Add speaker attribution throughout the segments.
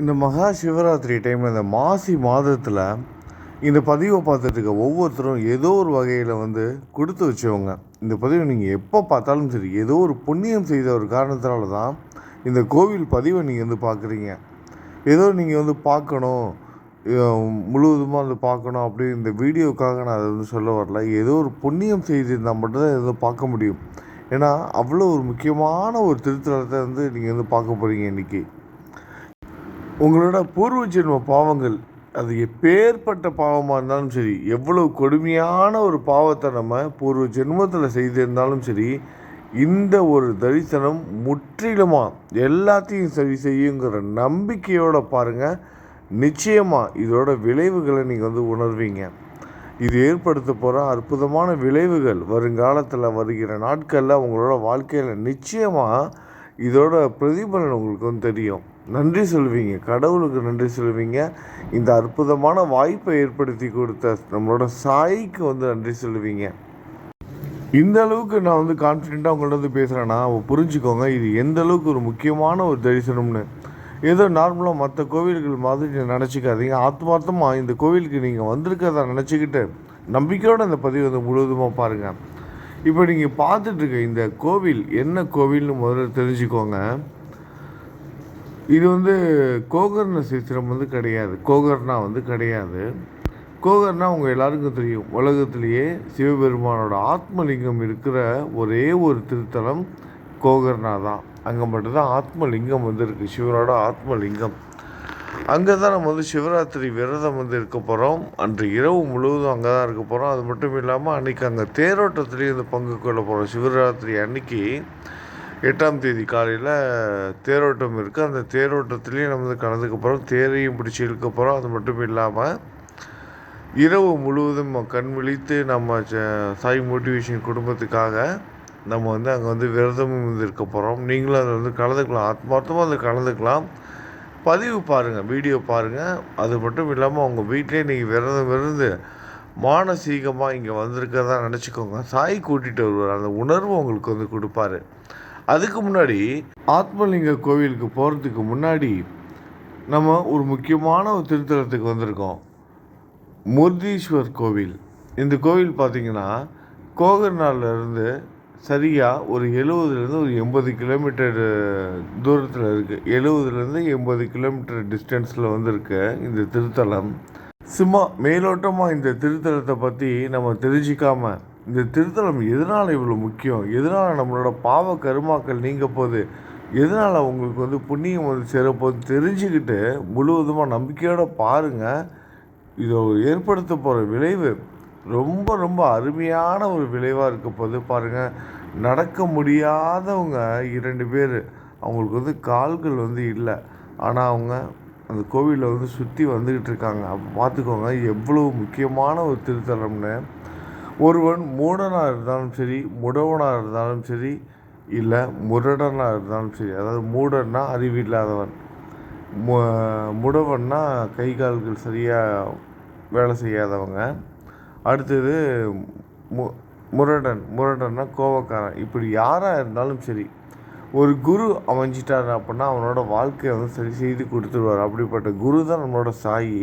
Speaker 1: இந்த மகா சிவராத்திரி டைமில் இந்த மாசி மாதத்தில் இந்த பதிவை பார்த்துட்டு ஒவ்வொருத்தரும் ஏதோ ஒரு வகையில் வந்து கொடுத்து வச்சவங்க. இந்த பதிவை நீங்கள் எப்போ பார்த்தாலும் சரி ஏதோ ஒரு புண்ணியம் செய்த ஒரு காரணத்தினால தான் இந்த கோவில் பதிவை நீங்கள் வந்து பார்க்குறீங்க. ஏதோ நீங்கள் வந்து பார்க்கணும் முழுவதுமாக வந்து பார்க்கணும் அப்படி இந்த வீடியோக்காக நான் அதை வந்து சொல்ல வரல. ஏதோ ஒரு புண்ணியம் செய்திருந்தால் மட்டும்தான் இதை பார்க்க முடியும். ஏன்னா அவ்வளோ ஒரு முக்கியமான ஒரு திருத்தலத்தை வந்து நீங்கள் வந்து பார்க்க போகிறீங்க இன்றைக்கி உங்களோட பூர்வ ஜென்ம பாவங்கள் அது எப்பேற்பட்ட பாவமாக இருந்தாலும் சரி எவ்வளவு கொடுமையான ஒரு பாவத்தை நம்ம பூர்வ ஜென்மத்தில் செய்திருந்தாலும் சரி இந்த ஒரு தரிசனம் முற்றிலுமாக எல்லாத்தையும் சரி செய்யுங்கிற நம்பிக்கையோடு பாருங்கள் நிச்சயமாக இதோட விளைவுகளை நீங்கள் வந்து உணர்வீங்க. இது ஏற்படுத்த போகிற அற்புதமான விளைவுகள் வருங்காலத்தில் வருகிற நாட்களில் உங்களோட வாழ்க்கையில் நிச்சயமாக இதோட பிரதிபலன் உங்களுக்கு வந்து தெரியும். நன்றி சொல்வீங்க. கடவுளுக்கு நன்றி சொல்வீங்க. இந்த அற்புதமான வாய்ப்பை ஏற்படுத்தி கொடுத்த நம்மளோட சாய்க்கு வந்து நன்றி சொல்லுவீங்க இந்த அளவுக்கு நான் வந்து கான்ஃபிடெண்ட்டாக உங்கள்ட்ட வந்து பேசுகிறேன்னா புரிஞ்சுக்கோங்க. இது எந்த அளவுக்கு ஒரு முக்கியமான ஒரு தரிசனம்னு. ஏதோ நார்மலாக மற்ற கோவில்கள் மாதிரி நினச்சிக்காதீங்க. ஆத்மார்த்தமாக இந்த கோவிலுக்கு நீங்கள் வந்திருக்கிறத நினச்சிக்கிட்டு நம்பிக்கையோடு இந்த பதிவு வந்து முழுவதுமாக பாருங்கள் இப்போ நீங்கள் பார்த்துட்டு இருக்க இந்த கோவில் என்ன கோவில்னு முதல்ல தெரிஞ்சுக்கோங்க. இது வந்து கோகர்ண சித்திரம் வந்து கிடையாது. கோகர்ணா வந்து கிடையாது. கோகர்ணா உங்கள் எல்லாருக்கும் தெரியும். உலகத்திலேயே சிவபெருமானோட ஆத்மலிங்கம் இருக்கிற ஒரே ஒரு திருத்தலம் கோகர்ணா தான். அங்கே மட்டும்தான் ஆத்மலிங்கம் வந்து இருக்குது சிவனோட ஆத்மலிங்கம். அங்கே தான் நம்ம வந்து சிவராத்திரி விரதம் வந்து இருக்க போகிறோம் அன்று இரவு முழுவதும் அங்கே தான் இருக்க போகிறோம் அது மட்டும் இல்லாமல் அன்றைக்கி அங்கே தேரோட்டத்துலேயும் வந்து பங்கு கொள்ள போகிறோம் சிவராத்திரி அன்னைக்கு எட்டாம் தேதி காலையில் தேரோட்டம் இருக்குது அந்த தேரோட்டத்துலேயும் நம்ம வந்து கலந்துக்க போகிறோம் தேரையும் பிடிச்சி இழுக்க போகிறோம் அது மட்டும் இல்லாமல் இரவு முழுவதும் கண் விழித்து நம்ம ச- சாய் மோட்டிவேஷன் குடும்பத்துக்காக நம்ம வந்து அங்கே வந்து விரதமும் வந்து இருக்க போகிறோம் நீங்களும் அதில் வந்து கலந்துக்கலாம். ஆத்மார்த்தமாக அதில் கலந்துக்கலாம். பதிவு பாருங்கள் வீடியோ பாருங்கள் அது மட்டும் இல்லாமல் உங்கள் வீட்டிலே நீங்கள் விரதம் இருந்து மானசீகமாக இங்கே வந்திருக்கிறதா நினச்சிக்கோங்க. சாய் கூட்டிகிட்டு வருவார். அந்த உணர்வு உங்களுக்கு வந்து கொடுப்பாரு. அதுக்கு முன்னாடி ஆத்மலிங்க கோவிலுக்கு போகிறதுக்கு முன்னாடி நம்ம ஒரு முக்கியமான ஒரு திருத்தலத்துக்கு வந்திருக்கோம். முர்தீஸ்வர் கோவில். இந்த கோவில் பார்த்திங்கன்னா கோகர்நாள்ல சரியாக ஒரு எழுபதுலேருந்து ஒரு எண்பது கிலோமீட்டர் தூரத்தில் இருக்குது எழுபதுலேருந்து எண்பது கிலோமீட்டர் டிஸ்டன்ஸில் வந்திருக்கு இந்த திருத்தலம். சும்மா மேலோட்டமாக இந்த திருத்தலத்தை பற்றி நம்ம தெரிஞ்சிக்காமல் இந்த திருத்தலம் எதனால் இவ்வளோ முக்கியம்? எதனால் நம்மளோட பாவ கருமாக்கள் நீங்க போகுது எதனால் உங்களுக்கு வந்து புண்ணியம் வந்து சிறப்போது தெரிஞ்சுக்கிட்டு முழுவதுமாக நம்பிக்கையோடு பாருங்கள் இதை ஏற்படுத்த போகிற விளைவு ரொம்ப ரொம்ப அருமையான ஒரு விளைவாக இருக்க போது பாருங்கள் நடக்க முடியாதவங்க இரண்டு பேர். அவங்களுக்கு வந்து கால்கள் வந்து இல்லை. ஆனால் அவங்க அந்த கோவிலில் வந்து சுற்றி வந்துக்கிட்டு இருக்காங்க. அப்போ பார்த்துக்கோங்க எவ்வளோ முக்கியமான ஒரு திருத்தலம்னு. ஒருவன் மூடனாக இருந்தாலும் சரி முடவனாக இருந்தாலும் சரி இல்லை முரடனாக இருந்தாலும் சரி அதாவது மூடன்னா அறிவில்லாதவன். மு முடவன்னா கை கால்கள் சரியாக வேலை செய்யாதவங்க. அடுத்தது மு முரடன் முரடன்னா கோவக்காரன். இப்படி யாராக இருந்தாலும் சரி ஒரு குரு அமைஞ்சிட்டார் அப்படின்னா அவனோட வாழ்க்கையை வந்து சரி செய்து கொடுத்துருவார். அப்படிப்பட்ட குரு தான் நம்மளோட சாயி.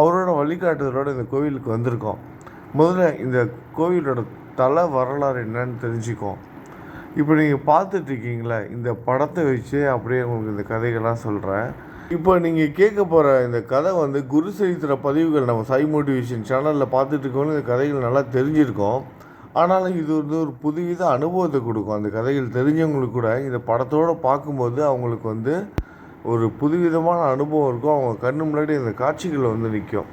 Speaker 1: அவரோட வழிகாட்டுதலோட இந்த கோவிலுக்கு வந்திருக்கோம். முதல்ல இந்த கோவிலோட தலை வரலாறு என்னன்னு தெரிஞ்சுக்கோம் இப்போ நீங்கள் பார்த்துட்டு இருக்கீங்களா இந்த படத்தை வச்சு அப்படியே உங்களுக்கு இந்த கதைகள்லாம் சொல்கிறேன் இப்போ நீங்கள் கேட்க போகிற இந்த கதை வந்து குரு சரித்திர பதிவுகள் நம்ம சை மோட்டிவேஷன் சேனலில் பார்த்துட்டு இந்த கதைகள் நல்லா தெரிஞ்சிருக்கோம். ஆனாலும் இது வந்து ஒரு புதுவித அனுபவத்தை கொடுக்கும். அந்த கதைகள் தெரிஞ்சவங்களுக்கு கூட இந்த படத்தோடு பார்க்கும்போது அவங்களுக்கு வந்து ஒரு புதுவிதமான அனுபவம் இருக்கும். அவங்க கண்ணு முன்னாடி இந்த காட்சிகள் வந்து நிற்கும்.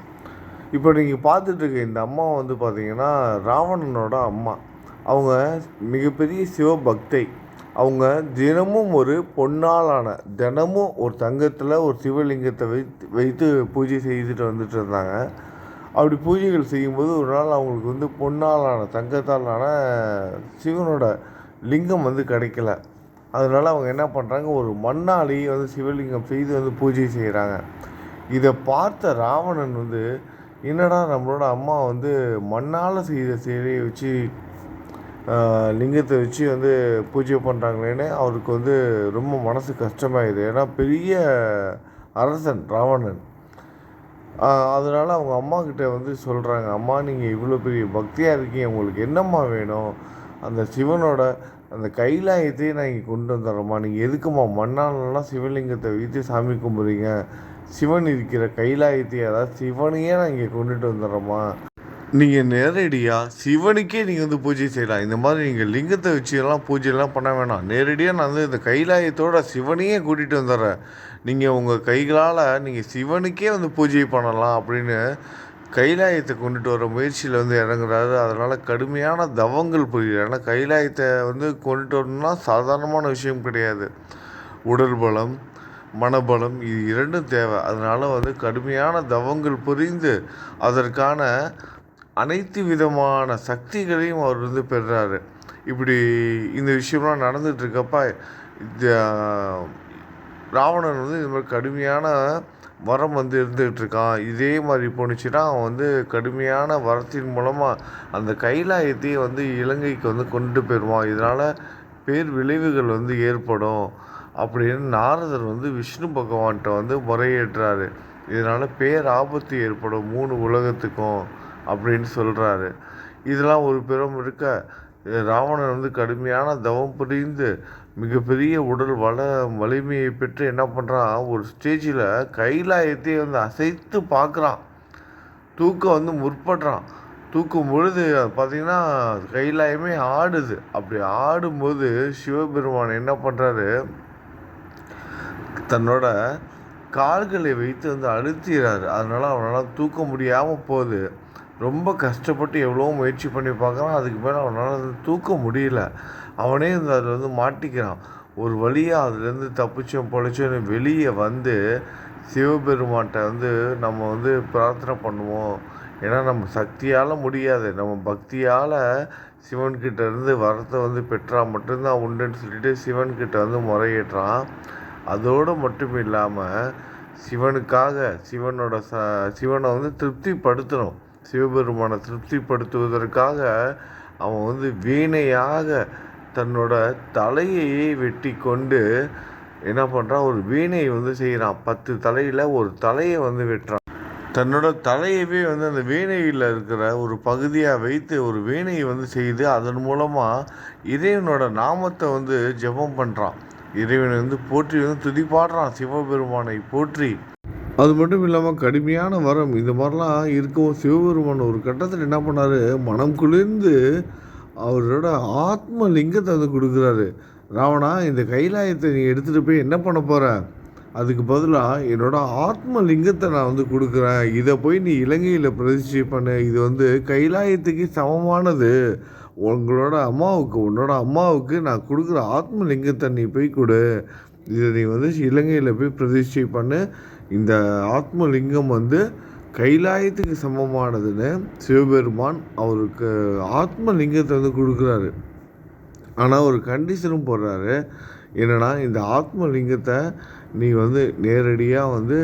Speaker 1: இப்போ நீங்கள் பார்த்துட்ருக்க இந்த அம்மா வந்து பார்த்தீங்கன்னா ராவணனோட அம்மா. அவங்க மிகப்பெரிய சிவபக்தை. அவங்க தினமும் ஒரு பொன்னாலான தினமும் ஒரு தங்கத்தில் ஒரு சிவலிங்கத்தை வைத்து வைத்து பூஜை செய்துட்டு வந்துட்டு இருந்தாங்க. அப்படி பூஜைகள் செய்யும்போது ஒரு நாள் அவங்களுக்கு வந்து பொன்னாலான தங்கத்தாலான சிவனோட லிங்கம் வந்து கிடைக்கல. அதனால் அவங்க என்ன பண்ணுறாங்க ஒரு மண்ணாளி வந்து சிவலிங்கம் செய்து வந்து பூஜை செய்கிறாங்க இதை பார்த்த ராவணன் வந்து என்னடா நம்மளோட அம்மா வந்து மண்ணால் செய்த சிலையை வச்சு லிங்கத்தை வச்சு வந்து பூஜை பண்ணுறாங்களேன்னு அவருக்கு வந்து ரொம்ப மனசு கஷ்டமாயிடுது. ஏன்னா பெரிய அரசன் ராவணன். அதனால் அவங்க அம்மா கிட்ட வந்து சொல்கிறாங்க அம்மா நீங்கள் இவ்வளோ பெரிய பக்தியாக இருக்கீங்க. உங்களுக்கு என்னம்மா வேணும்? அந்த சிவனோட அந்த கைலாயத்தையே நான் இங்கே கொண்டு வந்துடுறேம்மா. நீங்கள் எதுக்கும்மா மண்ணாலலாம் சிவலிங்கத்தை வைத்து சாமி கும்பிட்றீங்க? சிவன் இருக்கிற கைலாயத்தை அதாவது சிவனையே நான் இங்கே கொண்டுட்டு வந்துடுறோமா? நீங்கள் நேரடியாக சிவனுக்கே நீங்கள் வந்து பூஜை செய்யலாம். இந்த மாதிரி நீங்கள் லிங்கத்தை வச்சுலாம் பூஜைலாம் பண்ண வேணாம். நேரடியாக நான் வந்து இந்த கைலாயத்தோட சிவனையே கூட்டிகிட்டு வந்துடுறேன். நீங்கள் உங்கள் கைகளால் நீங்கள் சிவனுக்கே வந்து பூஜை பண்ணலாம் அப்படின்னு கைலாயத்தை கொண்டுட்டு வர முயற்சியில் வந்து இறங்குறாரு. அதனால் கடுமையான தவங்கள் புரியுது. ஏன்னா கைலாயத்தை வந்து கொண்டுட்டு வரணும்னா சாதாரணமான விஷயம் கிடையாது. உடல் பலம் மனபலம் இது இரண்டும் தேவை. அதனால் வந்து கடுமையான தவங்கள் புரிந்து அதற்கான அனைத்து விதமான சக்திகளையும் அவர் வந்து பெறுறாரு இப்படி இந்த விஷயம்லாம் நடந்துகிட்ருக்கப்ப ராவணன் வந்து இது மாதிரி கடுமையான வரம் வந்து இருந்துகிட்டு இருக்கான் இதே மாதிரி போணுச்சுன்னா அவன் வந்து கடுமையான வரத்தின் மூலமாக அந்த கைலாயத்தையே வந்து இலங்கைக்கு வந்து கொண்டு போயிடுவான். இதனால் பேர் விளைவுகள் வந்து ஏற்படும். அப்படின்னு நாரதர் வந்து விஷ்ணு பகவான்கிட்ட வந்து முறையேற்றாரு. இதனால் பேர் ஆபத்து ஏற்படும் மூணு உலகத்துக்கும் அப்படின்னு சொல்கிறாரு இதெல்லாம் ஒரு பெரும் இருக்க ராவணன் வந்து கடுமையான தவம் புரிந்து மிகப்பெரிய உடல் வள வலிமையை பெற்று என்ன பண்ணுறான் ஒரு ஸ்டேஜில் கைலாயத்தையே வந்து அசைத்து பார்க்குறான். தூக்கம் வந்து முற்படுறான். தூக்கும் பொழுது பார்த்திங்கன்னா கைலாயமே ஆடுது. அப்படி ஆடும்போது சிவபெருமான் என்ன பண்ணுறாரு தன்னோட கால்களை வைத்து வந்து அழுத்திடுறாரு அதனால் அவனால் தூக்க முடியாமல் போகுது. ரொம்ப கஷ்டப்பட்டு எவ்வளோ முயற்சி பண்ணி பார்க்குறான். அதுக்கு மேலே அவனால் தூக்க முடியல. அவனே வந்து அதில் வந்து மாட்டிக்கிறான். ஒரு வழியாக அதுலேருந்து தப்பிச்சோம் பொழைச்சோன்னு வெளியே வந்து சிவபெருமான்கிட்ட வந்து நம்ம வந்து பிரார்த்தனை பண்ணுவோம். ஏன்னா நம்ம சக்தியால் முடியாது. நம்ம பக்தியால் சிவன்கிட்ட இருந்து வரத்தை வந்து பெற்றால் மட்டும்தான் உண்டுன்னு சொல்லிட்டு சிவன்கிட்ட வந்து முறையிடுறான். அதோடு மட்டும் இல்லாமல் சிவனுக்காக சிவனோட ச சிவனை வந்து திருப்திப்படுத்தணும். சிவபெருமானை திருப்திப்படுத்துவதற்காக அவன் வந்து வீணையாக தன்னோட தலையையே வெட்டி கொண்டு என்ன பண்ணுறான் ஒரு வீணையை வந்து செய்கிறான் பத்து தலையில் ஒரு தலையை வந்து வெட்டுறான். தன்னோட தலையவே வந்து அந்த வீணையில் இருக்கிற ஒரு பகுதியாக வைத்து ஒரு வீணையை வந்து செய்து அதன் மூலமாக இறைவனோட நாமத்தை வந்து ஜெபம் பண்ணுறான் இறைவனை வந்து போற்றி வந்து துதிப்பாடுறான் சிவபெருமானை போற்றி. அது மட்டும் இல்லாமல் கடுமையான வரம். இந்த மாதிரிலாம் இருக்கும் சிவபெருமான் ஒரு கட்டத்தில் என்ன பண்ணார்? மனம் குளிர்ந்து அவரோட ஆத்ம லிங்கத்தை வந்து கொடுக்குறாரு. ராவணா இந்த கைலாயத்தை நீ எடுத்துகிட்டு போய் என்ன பண்ண போகிற அதுக்கு பதிலாக என்னோட ஆத்ம லிங்கத்தை நான் வந்து கொடுக்குறேன். இதை போய் நீ இலங்கையில் பிரதிஷ்டை பண்ணு. இது வந்து கைலாயத்துக்கு சமமானது. உங்களோட அம்மாவுக்கு உன்னோட அம்மாவுக்கு நான் கொடுக்குற ஆத்ம லிங்கத்தை நீ போய் கொடு. இதை நீ வந்து இலங்கையில் போய் பிரதிஷ்டை பண்ணு. இந்த ஆத்மலிங்கம் வந்து கைலாயத்துக்கு சமமானதுன்னு சிவபெருமான் அவருக்கு ஆத்மலிங்கத்தை வந்து கொடுக்குறாரு. ஆனால் ஒரு கண்டிஷனும் போடுறாரு. என்னென்னா இந்த ஆத்மலிங்கத்தை நீ வந்து நேரடியாக வந்து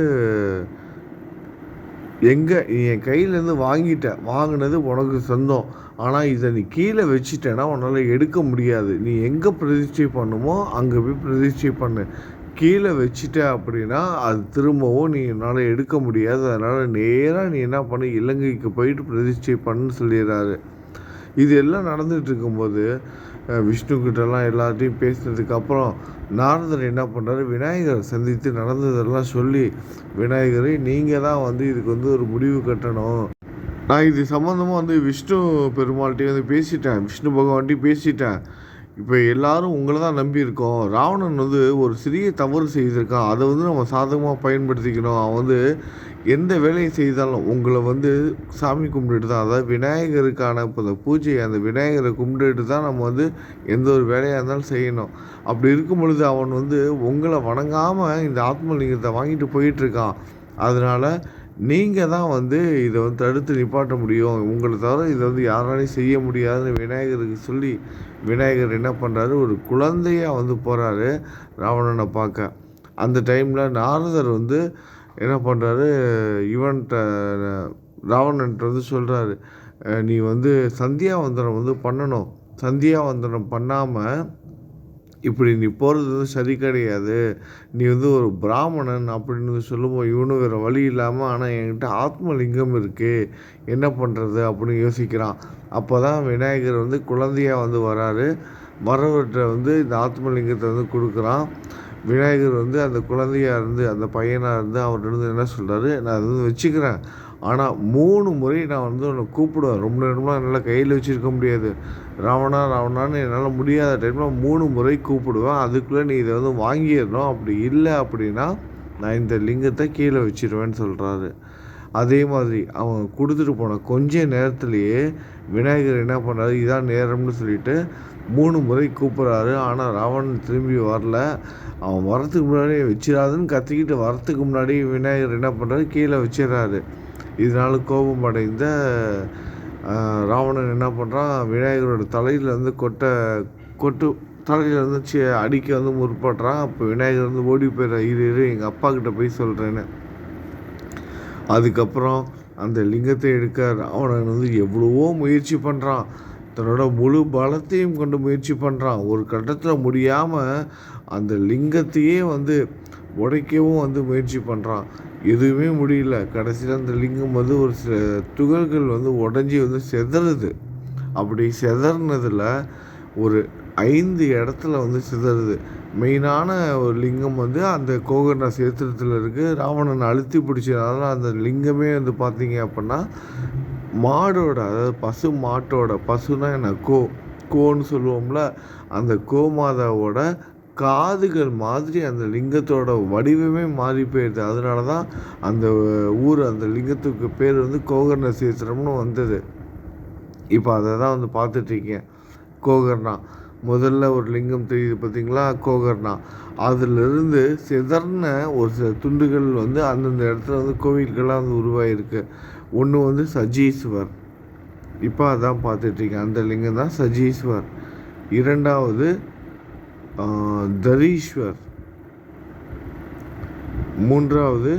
Speaker 1: எங்கே நீ என் கையிலேருந்து வாங்கிட்ட வாங்கினது உனக்கு சொந்தம். ஆனால் இதை நீ கீழே வச்சுட்டேன்னா உன்னால் எடுக்க முடியாது. நீ எங்கே பிரதிஷ்டை பண்ணுமோ அங்கே போய் பிரதிஷ்டை பண்ணு. கீழே வச்சுட்ட அப்படின்னா அது திரும்பவும் நீ என்னால் எடுக்க முடியாது. அதனால் நேராக நீ என்ன பண்ணு இலங்கைக்கு போயிட்டு பிரதிஷ்டை பண்ணுன்னு சொல்லிடுறாரு. இது எல்லாம் நடந்துகிட்டு இருக்கும்போது விஷ்ணுக்கிட்டலாம் எல்லாத்தையும் பேசினதுக்கப்புறம் நாரதர் என்ன பண்ணுறாரு விநாயகரை சந்தித்து நடந்ததெல்லாம் சொல்லி விநாயகரை நீங்கள் தான் வந்து இதுக்கு வந்து ஒரு முடிவு கட்டணும். நான் இது சம்மந்தமாக வந்து விஷ்ணு பெருமாள்கிட்டே வந்து பேசிட்டேன். விஷ்ணு பகவான்கிட்டையும் பேசிட்டேன். இப்போ எல்லாரும் உங்களை தான் நம்பியிருக்கோம் ராவணன் வந்து ஒரு சிறிய தவறு செய்திருக்கான். அதை வந்து நம்ம சாதகமாக பயன்படுத்திக்கணும். அவன் வந்து எந்த வேலையை செய்தாலும் உங்களை வந்து சாமி கும்பிட்டுட்டு தான் அதாவது விநாயகருக்கான இப்போ இந்த பூஜை அந்த விநாயகரை கும்பிட்டுட்டு தான் நம்ம வந்து எந்த ஒரு வேலையாக இருந்தாலும் செய்யணும். அப்படி இருக்கும் பொழுது அவன் வந்து உங்களை வணங்காமல் இந்த ஆத்மலிங்கத்தை வாங்கிட்டு போயிட்டுருக்கான். அதனால் நீங்கள் தான் வந்து இதை வந்து தடுத்து நிப்பாட்ட முடியும். உங்களை தவிர இதை வந்து யாராலையும் செய்ய முடியாதுன்னு விநாயகருக்கு சொல்லி விநாயகர் என்ன பண்ணுறாரு ஒரு குழந்தையாக வந்து போகிறாரு ராவணனை பார்க்க. அந்த டைமில் நாரதர் வந்து என்ன பண்ணுறாரு இவன்கிட்ட ராவணன்ட்ட வந்து சொல்கிறாரு நீ வந்து சந்தியாவந்தனம் வந்து பண்ணணும். சந்தியாவந்தனம் பண்ணாமல் இப்படி நீ போகிறது வந்து சரி கிடையாது. நீ வந்து ஒரு பிராமணன் அப்படின்னு சொல்லும்போது இவனும் வேறு வழி இல்லாமல் ஆனால் என்கிட்ட ஆத்மலிங்கம் இருக்குது என்ன பண்ணுறது அப்படின்னு யோசிக்கிறான். அப்போ தான் விநாயகர் வந்து குழந்தையாக வந்து வராரு. வரவர்கிட்ட வந்து இந்த ஆத்மலிங்கத்தை வந்து கொடுக்குறான். விநாயகர் வந்து அந்த குழந்தையாக இருந்து அந்த பையனாக இருந்து அவர்கிட்ட இருந்து என்ன சொல்கிறாரு நான் அதை வந்து வச்சுக்கிறேன். ஆனால் மூணு முறை நான் வந்து உன்னை கூப்பிடுவேன். ரொம்ப நேரமாக என்னால் கையில் வச்சுருக்க முடியாது. ராவணா ராவணான்னு என்னால் முடியாத டைமில் மூணு முறை கூப்பிடுவேன். அதுக்குள்ளே நீ இதை வந்து வாங்கிடணும். அப்படி இல்லை அப்படின்னா நான் இந்த லிங்கத்தை கீழே வச்சிருவேன்னு சொல்கிறாரு அதே மாதிரி அவன் கொடுத்துட்டு போன கொஞ்ச நேரத்துலேயே விநாயகர் என்ன பண்ணுறாரு இதான் நேரம்னு சொல்லிட்டு மூணு முறை கூப்பிட்றாரு. ஆனால் ராவணன் திரும்பி வரல. அவன் வரத்துக்கு முன்னாடி வச்சிடாதுன்னு கத்திக்கிட்டு வரத்துக்கு முன்னாடி விநாயகர் என்ன பண்ணுறாரு கீழே வச்சிடறாரு. இதனால் கோபம் அடைந்த ராவணன் என்ன பண்ணுறான் விநாயகரோட தலையில் வந்து கொட்டை கொட்டு தலையில் வந்து சி அடிக்க வந்து முற்படுறான். அப்போ விநாயகர் வந்து ஓடி போயிடுற இரு இரு எங்கள் அப்பா கிட்ட போய் சொல்கிறேன்னு அதுக்கப்புறம் அந்த லிங்கத்தை எடுக்க ராவணன் வந்து எவ்வளவோ முயற்சி பண்ணுறான் தன்னோட முழு பலத்தையும் கொண்டு முயற்சி பண்ணுறான் ஒரு கட்டத்தில் முடியாமல் அந்த லிங்கத்தையே வந்து உடைக்கவும் வந்து முயற்சி பண்ணுறான் எதுவுமே முடியல. கடைசியில் அந்த லிங்கம் வந்து ஒரு சில துகள்கள் வந்து உடஞ்சி வந்து செதறுது. அப்படி செதறினதில் ஒரு ஐந்து இடத்துல வந்து சிதறுது. மெயினான ஒரு லிங்கம் வந்து அந்த கோகர்ண சேத்திரத்தில் இருக்குது ராவணன் அழுத்தி பிடிச்சதுனால அந்த லிங்கமே வந்து பார்த்தீங்க அப்படின்னா மாடோட அதாவது பசு மாட்டோட பசுனா என்ன? கோ கோன்னு சொல்லுவோம்ல அந்த கோமாதாவோட காதுகள் மாதிரி அந்த லிங்கத்தோட வடிவமே மாறி போயிடுது அதனால தான் அந்த ஊர் அந்த லிங்கத்துக்கு பேர் வந்து கோகர்ண சேத்திரம்னு வந்தது. இப்போ அதை தான் வந்து பார்த்துட்ருக்கேன் கோகர்ணா. முதல்ல ஒரு லிங்கம் தெரியுது பார்த்தீங்களா? கோகர்ணா. அதிலிருந்து சிதறின ஒரு சில துண்டுகள் வந்து அந்தந்த இடத்துல வந்து கோவில்கள்லாம் வந்து உருவாகிருக்கு ஒன்று வந்து சஜீஸ்வர். இப்போ அதான் பார்த்துட்ருக்கேன் அந்த லிங்கம் தான் சஜீஸ்வர். இரண்டாவது தரீஸ்வர். மூன்றாவது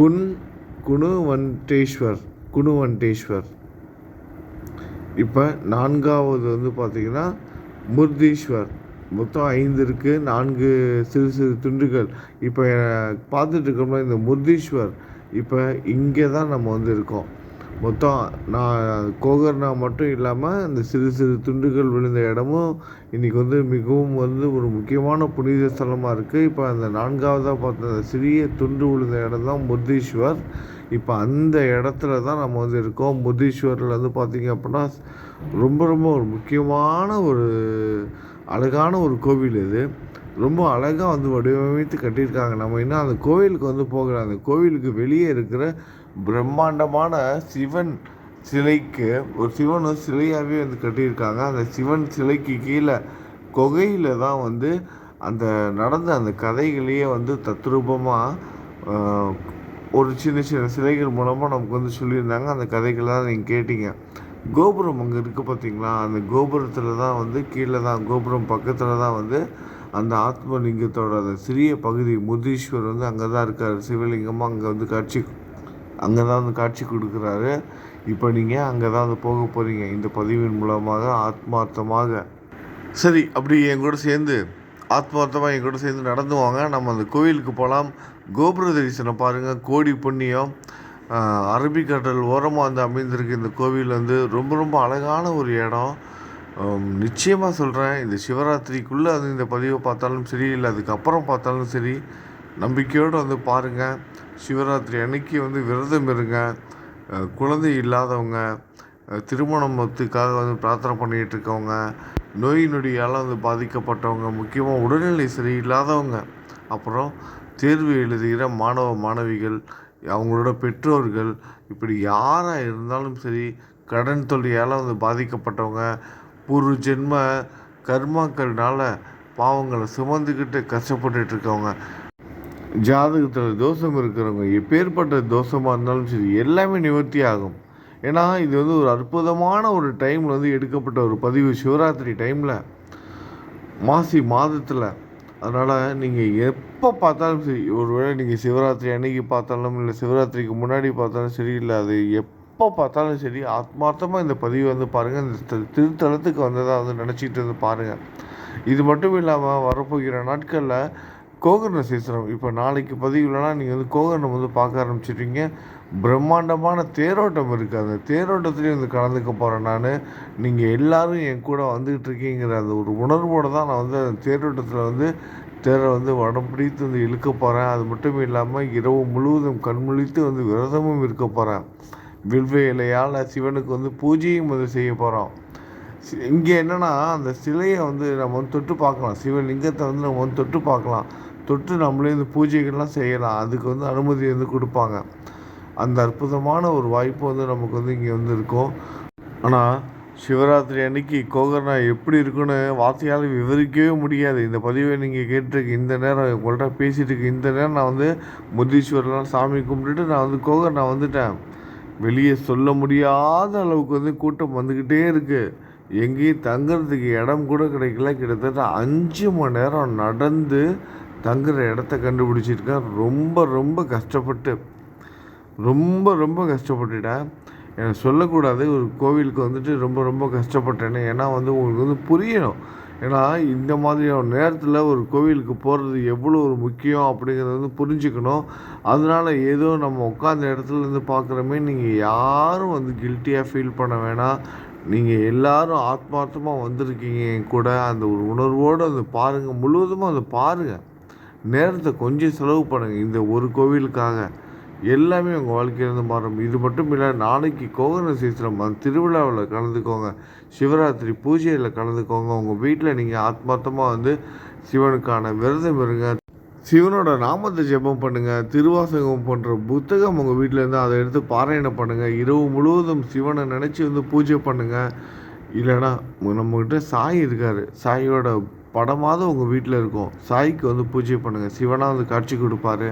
Speaker 1: குன் குணுவண்டேஸ்வர். குணுவண்டேஸ்வர். இப்போ நான்காவது வந்து பார்த்திங்கன்னா முர்தீஸ்வர். மொத்தம் ஐந்து இருக்குது நான்கு சிறு சிறு துண்டுகள். இப்போ பார்த்துட்டு இருக்கோம்னா இந்த முர்தீஸ்வர் இப்போ இங்கே தான் நம்ம வந்து இருக்கோம். மொத்தம் நான் கோகர்ணா மட்டும் இல்லாமல் இந்த சிறு சிறு துண்டுகள் விழுந்த இடமும் இன்றைக்கி வந்து மிகவும் வந்து ஒரு முக்கியமான புனித ஸ்தலமாக இருக்குது இப்போ அந்த நான்காவதாக பார்த்த அந்த சிறிய துண்டு விழுந்த இடம் தான் முர்தீஸ்வர். இப்போ அந்த இடத்துல தான் நம்ம வந்து இருக்கோம். முர்தீஸ்வரில் வந்து பார்த்திங்க அப்படின்னா ரொம்ப ரொம்ப ஒரு முக்கியமான ஒரு அழகான ஒரு கோவில் இது. ரொம்ப அழகாக வந்து வடிவமைத்து கட்டியிருக்காங்க. நம்ம இன்னும் அந்த கோவிலுக்கு வந்து போகிற அந்த கோவிலுக்கு வெளியே இருக்கிற பிரம்மாண்டமான சிவன் சிலைக்கு ஒரு சிவன் வந்து சிலையாகவே வந்து கட்டியிருக்காங்க. அந்த சிவன் சிலைக்கு கீழே கொகையில் தான் வந்து அந்த நடந்த அந்த கதைகளையே வந்து தத்ரூபமாக ஒரு சின்ன சின்ன சிலைகள் மூலமாக நமக்கு வந்து சொல்லியிருந்தாங்க. அந்த கதைகள்லாம் நீங்கள் கேட்டீங்க. கோபுரம் அங்கே இருக்குது பார்த்தீங்களா அந்த கோபுரத்தில் தான் வந்து கீழே தான் கோபுரம் பக்கத்தில் தான் வந்து அந்த ஆத்மலிங்கத்தோட அந்த சிறிய பகுதி முதீஸ்வர் வந்து அங்கே தான் இருக்கார். சிவலிங்கமாக அங்கே வந்து காட்சி அங்கே தான் வந்து காட்சி கொடுக்குறாரு. இப்போ நீங்கள் அங்கே தான் வந்து போக போகிறீங்க இந்த பதிவின் மூலமாக ஆத்மார்த்தமாக. சரி அப்படி என் கூட சேர்ந்து ஆத்மார்த்தமாக என் கூட சேர்ந்து நடந்து வாங்க. நம்ம அந்த கோவிலுக்கு போகலாம் கோபுர தரிசனம் பாருங்கள் கோடி புண்ணியம். அரபிக்கடல் ஓரமாக வந்து அமைந்திருக்கு. இந்த கோவில் வந்து ரொம்ப ரொம்ப அழகான ஒரு இடம். நிச்சயமாக சொல்கிறேன் இந்த சிவராத்திரிக்குள்ளே அது இந்த பதிவை பார்த்தாலும் சரி இல்லை அதுக்கப்புறம் பார்த்தாலும் சரி நம்பிக்கையோடு வந்து பாருங்கள் சிவராத்திரி அன்னைக்கு வந்து விரதம் இருங்க. குழந்தை இல்லாதவங்க திருமணத்துக்காக வந்து பிரார்த்தனை பண்ணிகிட்டு இருக்கவங்க நோய் நொடியால் வந்து பாதிக்கப்பட்டவங்க முக்கியமாக உடல்நிலை சரியில்லாதவங்க அப்புறம் தேர்வு எழுதுகிற மாணவ மாணவிகள் அவங்களோட பெற்றோர்கள் இப்படி யாராக இருந்தாலும் சரி கடன் தொல்லையால் வந்து பாதிக்கப்பட்டவங்க பூர்வ ஜென்ம கர்மாக்கள்னால பாவங்களை சுமந்துக்கிட்டு கஷ்டப்பட்டுட்டு இருக்கவங்க ஜாதகத்தில் தோஷம் இருக்கிறவங்க எப்பேற்பட்ட தோஷமாக இருந்தாலும் சரி எல்லாமே நிவர்த்தி ஆகும். ஏன்னா இது வந்து ஒரு அற்புதமான ஒரு டைமில் வந்து எடுக்கப்பட்ட ஒரு பதிவு சிவராத்திரி டைமில். மாசி மாதத்தில். அதனால் நீங்கள் எப்போ பார்த்தாலும் சரி ஒருவேளை நீங்கள் சிவராத்திரி அன்னைக்கு பார்த்தாலும் இல்லை சிவராத்திரிக்கு முன்னாடி பார்த்தாலும் சரி இல்லை அது எப்போ பார்த்தாலும் சரி ஆத்மார்த்தமாக இந்த பதிவு வந்து பாருங்கள் இந்த திருத்தலத்துக்கு வந்ததாக வந்து நினச்சிக்கிட்டு வந்து பாருங்கள் இது மட்டும் இல்லாமல் வரப்போகிற நாட்களில் கோகர்ண சீசனம். இப்போ நாளைக்கு பதிவுலனா நீங்கள் வந்து கோகர்ணம் வந்து பார்க்க ஆரம்பிச்சிருவீங்க. பிரம்மாண்டமான தேரோட்டம் இருக்குது அந்த தேரோட்டத்துலேயும் வந்து கலந்துக்க போகிறேன் நான். நீங்கள் எல்லோரும் என் கூட வந்துக்கிட்டு இருக்கீங்கிற அந்த ஒரு உணர்வோடு தான் நான் வந்து அந்த தேரோட்டத்தில் வந்து தேரை வந்து வடம் பிடித்து வந்து இழுக்க போகிறேன் அது மட்டும் இல்லாமல் இரவு முழுவதும் கண்முழித்து வந்து விரதமும் இருக்க போகிறேன் வில்வ இலையால் சிவனுக்கு வந்து பூஜையும் வந்து செய்ய போகிறோம் இங்கே என்னென்னா அந்த சிலையை வந்து நம்ம வந்து தொட்டு பார்க்கலாம். சிவலிங்கத்தை வந்து நம்ம வந்து தொட்டு பார்க்கலாம். தொட்டு நம்மளே இந்த பூஜைகள்லாம் செய்யலாம். அதுக்கு வந்து அனுமதி வந்து கொடுப்பாங்க. அந்த அற்புதமான ஒரு வாய்ப்பு வந்து நமக்கு வந்து இங்கே வந்து இருக்கும். ஆனால் சிவராத்திரி அன்னைக்கு கோகர்ணா எப்படி இருக்குன்னு வார்த்தையால் விவரிக்கவே முடியாது. இந்த பதிவை நீங்கள் கேட்டிருக்கு இந்த நேரம் உங்கள்கிட்ட பேசிகிட்டு இருக்கு இந்த நேரம் நான் வந்து முத்தீஸ்வரெலாம் சாமி கும்பிட்டுட்டு நான் வந்து கோகர்ணா வந்துட்டேன். வெளியே சொல்ல முடியாத அளவுக்கு வந்து கூட்டம் வந்துக்கிட்டே இருக்குது எங்கேயும் தங்குறதுக்கு இடம் கூட கிடைக்கல. கிட்டத்தட்ட அஞ்சு மணி நேரம் நடந்து தங்குற இடத்த கண்டுபிடிச்சிருக்கேன். ரொம்ப ரொம்ப கஷ்டப்பட்டு ரொம்ப ரொம்ப கஷ்டப்பட்டுட்டேன். எனக்கு சொல்லக்கூடாது. ஒரு கோவிலுக்கு வந்துட்டு ரொம்ப ரொம்ப கஷ்டப்பட்டேன்னு ஏன்னா வந்து உங்களுக்கு வந்து புரியணும். ஏன்னா இந்த மாதிரியான நேரத்தில் ஒரு கோவிலுக்கு போகிறது எவ்வளோ ஒரு முக்கியம் அப்படிங்கிறத வந்து புரிஞ்சுக்கணும். அதனால் ஏதோ நம்ம உட்காந்த இடத்துல இருந்து பார்க்குறமே நீங்கள் யாரும் வந்து கில்ட்டியாக ஃபீல் பண்ண வேணாம். நீங்கள் எல்லோரும் ஆத்மார்த்தமாக வந்திருக்கீங்க கூட. அந்த ஒரு உணர்வோடு அதை பாருங்கள் முழுவதுமாக அதை பாருங்கள் நேரத்தை கொஞ்சம் செலவு பண்ணுங்கள் இந்த ஒரு கோவிலுக்காக. எல்லாமே உங்கள் வாழ்க்கையிலேருந்து மாறும். இது மட்டும் இல்லை நாளைக்கு கோகர்ண சீசனம் திருவிழாவில் கலந்துக்கோங்க. சிவராத்திரி பூஜையில் கலந்துக்கோங்க. உங்கள் வீட்டில் நீங்கள் ஆத்மார்த்தமாக வந்து சிவனுக்கான விரதம் இருங்க. சிவனோட நாமத்தை ஜெபம் பண்ணுங்கள் திருவாசகம் போன்ற புத்தகம் உங்கள் வீட்டில் இருந்து அதை எடுத்து பாராயணம் பண்ணுங்கள் இரவு முழுவதும் சிவனை நினச்சி வந்து பூஜை பண்ணுங்கள் இல்லைனா நம்மக்கிட்ட சாய் இருக்கார். சாயோட படமாவது உங்கள் வீட்டில் இருக்கும். சாய்க்கு வந்து பூஜை பண்ணுங்கள் சிவனாக வந்து காட்சி கொடுப்பாரு.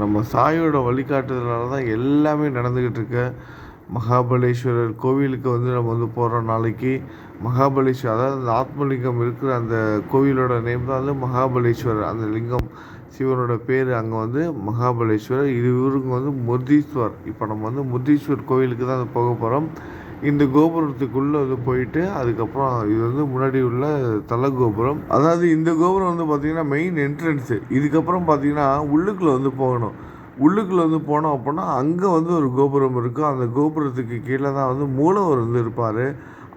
Speaker 1: நம்ம சாயோட வழிகாட்டுதலால தான் எல்லாமே நடந்துக்கிட்டு இருக்கு மகாபலேஸ்வரர் கோவிலுக்கு வந்து நம்ம வந்து போகிறோம் நாளைக்கு. மகாபலேஸ்வரர் அதாவது அந்த ஆத்மலிங்கம் இருக்கிற அந்த கோவிலோட நேம் தான் வந்து மகாபலேஸ்வரர். அந்த லிங்கம் சிவனோட பேர் அங்கே வந்து மகாபலேஸ்வரர். இது இவருங்க வந்து முர்தீஸ்வர். இப்போ நம்ம வந்து முர்தீஸ்வர் கோவிலுக்கு தான் போக போகிறோம் இந்த கோபுரத்துக்குள்ளே வந்து போயிட்டு அதுக்கப்புறம் இது வந்து முன்னாடி உள்ள தலை கோபுரம். அதாவது இந்த கோபுரம் வந்து பார்த்திங்கன்னா மெயின் என்ட்ரன்ஸு இதுக்கப்புறம் பார்த்திங்கன்னா உள்ளுக்குள்ளே வந்து போகணும். உள்ளுக்குள்ளே வந்து போனோம் அப்படின்னா அங்கே வந்து ஒரு கோபுரம் இருக்கும். அந்த கோபுரத்துக்கு கீழே தான் வந்து மூலவர் வந்து இருப்பார்.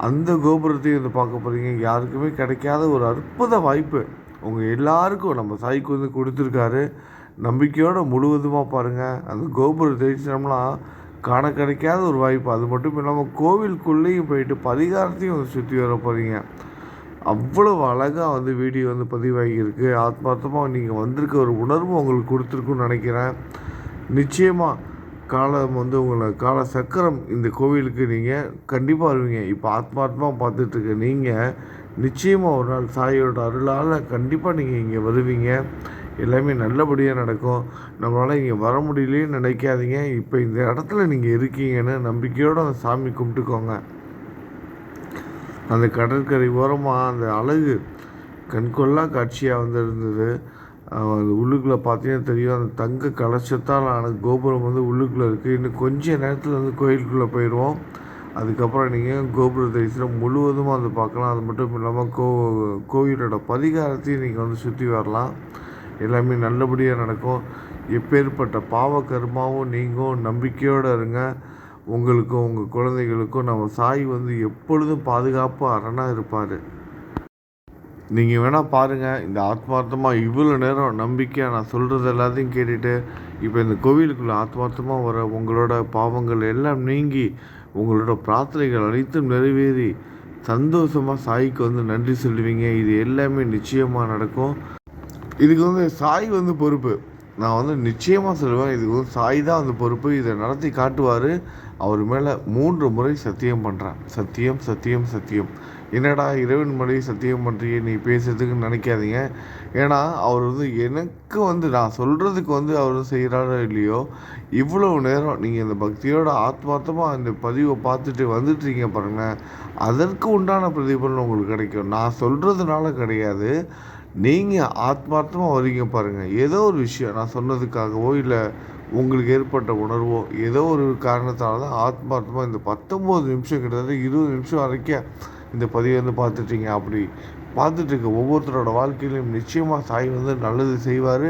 Speaker 1: அந்த கோபுரத்தையும் வந்து பார்க்க போகிறீங்க யாருக்குமே கிடைக்காத ஒரு அற்புத வாய்ப்பு. உங்கள் எல்லாருக்கும் நம்ம சாய்க்கு வந்து கொடுத்துருக்காரு. நம்பிக்கையோடு முழுவதுமாக பாருங்கள் அந்த கோபுரம் தெரிச்சினோம்னா காண கிடைக்காத ஒரு வாய்ப்பு. அது மட்டும் இல்லாமல் கோவிலுக்குள்ளேயும் போயிட்டு பரிகாரத்தையும் வந்து சுற்றி வர போகிறீங்க அவ்வளவு அழகாக வந்து வீடியோ வந்து பதிவாகியிருக்கு. ஆத்மார்த்தமாக நீங்கள் வந்திருக்க ஒரு உணர்வு உங்களுக்கு கொடுத்துருக்குன்னு நினைக்கிறேன். நிச்சயமாக காலம் வந்து உங்களை கால சக்கரம் இந்த கோவிலுக்கு நீங்கள் கண்டிப்பாக வருவீங்க. இப்போ ஆத்மார்த்தமாக பார்த்துட்ருக்க நீங்கள் நிச்சயமாக ஒரு நாள் சாயோட அருளால் கண்டிப்பாக நீங்கள் இங்கே வருவீங்க. எல்லாமே நல்லபடியாக நடக்கும். நம்மளால் இங்கே வர முடியலேன்னு நினைக்காதீங்க. இப்போ இந்த இடத்துல நீங்கள் இருக்கீங்கன்னு நம்பிக்கையோடு அந்த சாமி கும்பிட்டுக்கோங்க. அந்த கடற்கரை ஓரமாக அந்த அழகு கண்கொள்ளா காட்சியாக வந்து இருந்தது. அது உள்ளுக்குள்ளே பார்த்தீங்கன்னா தெரியும். அந்த தங்க கலசத்தால் ஆன கோபுரம் வந்து உள்ளுக்குள்ளே இருக்குது இன்னும் கொஞ்சம் நேரத்தில் வந்து கோயிலுக்குள்ளே போயிடுவோம் அதுக்கப்புறம் நீங்கள் கோபுர தரிசனம் முழுவதும் வந்து பார்க்கலாம். அது மட்டும் இல்லாமல் கோ கோவிலோட பதிகாரத்தையும் நீங்கள் வந்து சுற்றி வரலாம். எல்லாமே நல்லபடியாக நடக்கும். எப்பேற்பட்ட பாவ கர்மாவும் நீங்கும் நம்பிக்கையோடு இருங்க. உங்களுக்கும் உங்கள் குழந்தைகளுக்கும் நம்ம சாய் வந்து எப்பொழுதும் பாதுகாப்பாக அரணாக இருப்பார். நீங்கள் வேணால் பாருங்கள் இந்த ஆத்மார்த்தமாக இவ்வளோ நேரம் நம்பிக்கையாக நான் சொல்கிறது எல்லாத்தையும் கேட்டுட்டு இப்போ இந்த கோவிலுக்குள்ளே ஆத்மார்த்தமாக வர உங்களோட பாவங்கள் எல்லாம் நீங்கி உங்களோட பிரார்த்தனைகள் அனைத்தும் நிறைவேறி சந்தோஷமாக சாய்க்கு வந்து நன்றி சொல்லுவீங்க. இது எல்லாமே நிச்சயமாக நடக்கும். இதுக்கு வந்து சாய் வந்து பொறுப்பு. நான் வந்து நிச்சயமாக சொல்லுவேன் இதுக்கு வந்து சாய் தான் அந்த பொறுப்பு. இதை நடத்தி காட்டுவார். அவர் மேலே மூன்று முறை சத்தியம் பண்ணுறேன் சத்தியம் சத்தியம் சத்தியம். என்னடா இறைவன் மொழி சத்தியம் பண்ணுறியே நீ பேசுறதுக்கு நினைக்காதீங்க. ஏன்னா அவர் வந்து எனக்கு வந்து நான் சொல்கிறதுக்கு வந்து அவர் செய்கிறாரோ இல்லையோ இவ்வளோ நேரம் நீங்கள் இந்த பக்தியோட ஆத்மார்த்தமாக இந்த பதிவை பார்த்துட்டு வந்துட்டுருக்கீங்க பாருங்கள் அதற்கு உண்டான பிரதிபலன் உங்களுக்கு கிடைக்கும். நான் சொல்கிறதுனால கிடையாது. நீங்கள் ஆத்மார்த்தமாக வரீங்க பாருங்கள் ஏதோ ஒரு விஷயம் நான் சொன்னதுக்காகவோ இல்லை உங்களுக்கு ஏற்பட்ட உணர்வோ ஏதோ ஒரு காரணத்தால் தான் ஆத்மார்த்தமாக இந்த பத்தொம்போது நிமிஷம் கிட்டத்தட்ட இருபது நிமிஷம் வரைக்கும் இந்த பதிவை வந்து பார்த்துட்டீங்க. அப்படி பார்த்துட்டுருக்க ஒவ்வொருத்தரோட வாழ்க்கையிலையும் நிச்சயமாக சாய் வந்து நல்லது செய்வார்.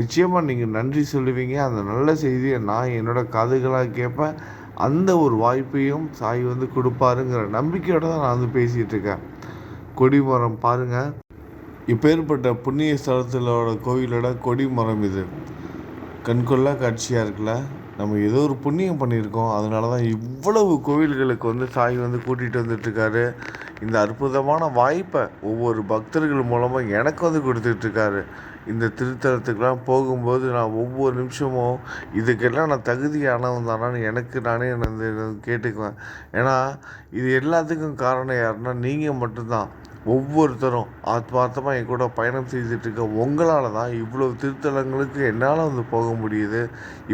Speaker 1: நிச்சயமாக நீங்கள் நன்றி சொல்லுவீங்க. அந்த நல்ல செய்தியை நான் என்னோடய காதுகளாக கேட்பேன். அந்த ஒரு வாய்ப்பையும் சாய் வந்து கொடுப்பாருங்கிற நம்பிக்கையோடு தான் நான் வந்து பேசிகிட்டு இருக்கேன். கொடிமரம் பாருங்கள் இப்பேற்பட்ட புண்ணிய ஸ்தலத்திலோட கோவிலோட கொடிமரம் இது. கண்கொள்ளா காட்சியாக இருக்குல்ல? நம்ம ஏதோ ஒரு புண்ணியம் பண்ணியிருக்கோம். அதனால தான் இவ்வளவு கோவில்களுக்கு வந்து சாய் வந்து கூட்டிகிட்டு வந்துட்டுருக்காரு. இந்த அற்புதமான வாய்ப்பை ஒவ்வொரு பக்தர்கள் மூலமாக எனக்கு வந்து கொடுத்துட்ருக்காரு இந்த திருத்தலத்துக்கெலாம் போகும்போது நான் ஒவ்வொரு நிமிஷமும் இதுக்கெல்லாம் நான் தகுதியானவன் தானான்னு எனக்கு நானே வந்து கேட்டுக்குவேன். ஏன்னா இது எல்லாத்துக்கும் காரணம் யாருன்னா நீங்கள் மட்டும்தான். ஒவ்வொருத்தரும் ஆத்மார்த்தமாக என் கூட பயணம் செய்துட்டு இருக்க உங்களால் தான் இவ்வளோ திருத்தலங்களுக்கு என்னால் வந்து போக முடியுது.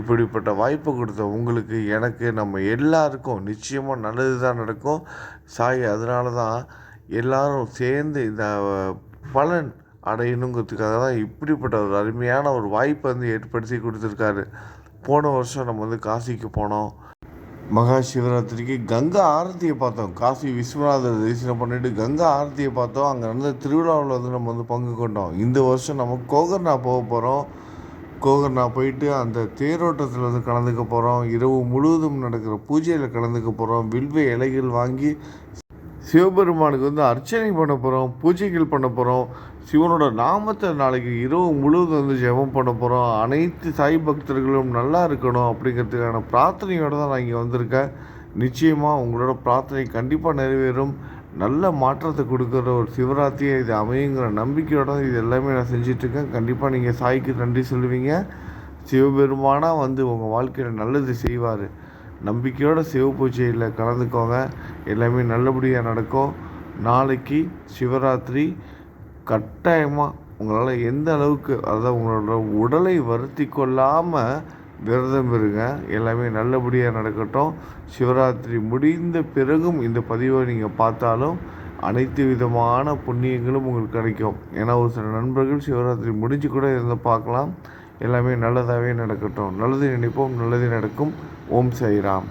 Speaker 1: இப்படிப்பட்ட வாய்ப்பு கொடுத்த உங்களுக்கு எனக்கு நம்ம எல்லாருக்கும் நிச்சயமாக நல்லது தான் நடக்கும். சாய் அதனால தான் எல்லாரும் சேர்ந்து இந்த பலன் அடையணுங்கிறதுக்காக தான் இப்படிப்பட்ட ஒரு அருமையான ஒரு வாய்ப்பை வந்து ஏற்படுத்தி கொடுத்துருக்காரு. போன வருஷம் நம்ம வந்து காசிக்கு போனோம். மகா சிவராத்திரிக்கு கங்கா ஆரத்தியை பார்த்தோம். காசி விஸ்வநாதர் தரிசனம் பண்ணிட்டு கங்கா ஆரத்தியை பார்த்தோம். அங்கே நடந்த திருவிழாவில் வந்து நம்ம வந்து பங்கு கொண்டோம். இந்த வருஷம் நம்ம கோகர்னா போக போகிறோம் கோகர்னா போயிட்டு அந்த தேரோட்டத்தில் வந்து கலந்துக்க போகிறோம் இரவு முழுவதும் நடக்கிற பூஜையில் கலந்துக்க போகிறோம் வில்வ இலைகள் வாங்கி சிவபெருமானுக்கு வந்து அர்ச்சனை பண்ண போகிறோம் பூஜைகள் பண்ண போகிறோம் சிவனோட நாமத்தை நாளைக்கு இரவு முழுவதும் வந்து ஜெபம் பண்ண போகிறோம் அனைத்து சாய் பக்தர்களும் நல்லா இருக்கணும் அப்படிங்கிறதுக்கான பிரார்த்தனையோடு தான் நான் இங்கே வந்திருக்கேன். நிச்சயமாக உங்களோட பிரார்த்தனை கண்டிப்பாக நிறைவேறும். நல்ல மாற்றத்தை கொடுக்குற ஒரு சிவராத்திரியை இது அமையுங்கிற நம்பிக்கையோட இது எல்லாமே நான் செஞ்சிட்ருக்கேன் கண்டிப்பாக நீங்கள் சாய்க்கு நன்றி சொல்லுவீங்க. சிவபெருமானாக வந்து உங்கள் வாழ்க்கையில் நல்லது செய்வார். நம்பிக்கையோட சிவ பூஜையில் கலந்துக்கோங்க. எல்லாமே நல்லபடியாக நடக்கும். நாளைக்கு சிவராத்திரி. கட்டாயமாக உங்களால் எந்த அளவுக்கு அதாவது உங்களோட உடலை வருத்தி கொள்ளாமல் விரதம் இருங்க. எல்லாமே நல்லபடியாக நடக்கட்டும். சிவராத்திரி முடிந்த பிறகும் இந்த பதிவை நீங்கள் பார்த்தாலும் அனைத்து விதமான புண்ணியங்களும் உங்களுக்கு கிடைக்கும். ஏன்னா ஒரு சில நண்பர்கள் சிவராத்திரி முடிஞ்சு கூட இருந்து பார்க்கலாம். எல்லாமே நல்லதாகவே நடக்கட்டும். நல்லது நினைப்போம் நல்லது நடக்கும். ஓம் சாய்ராம்.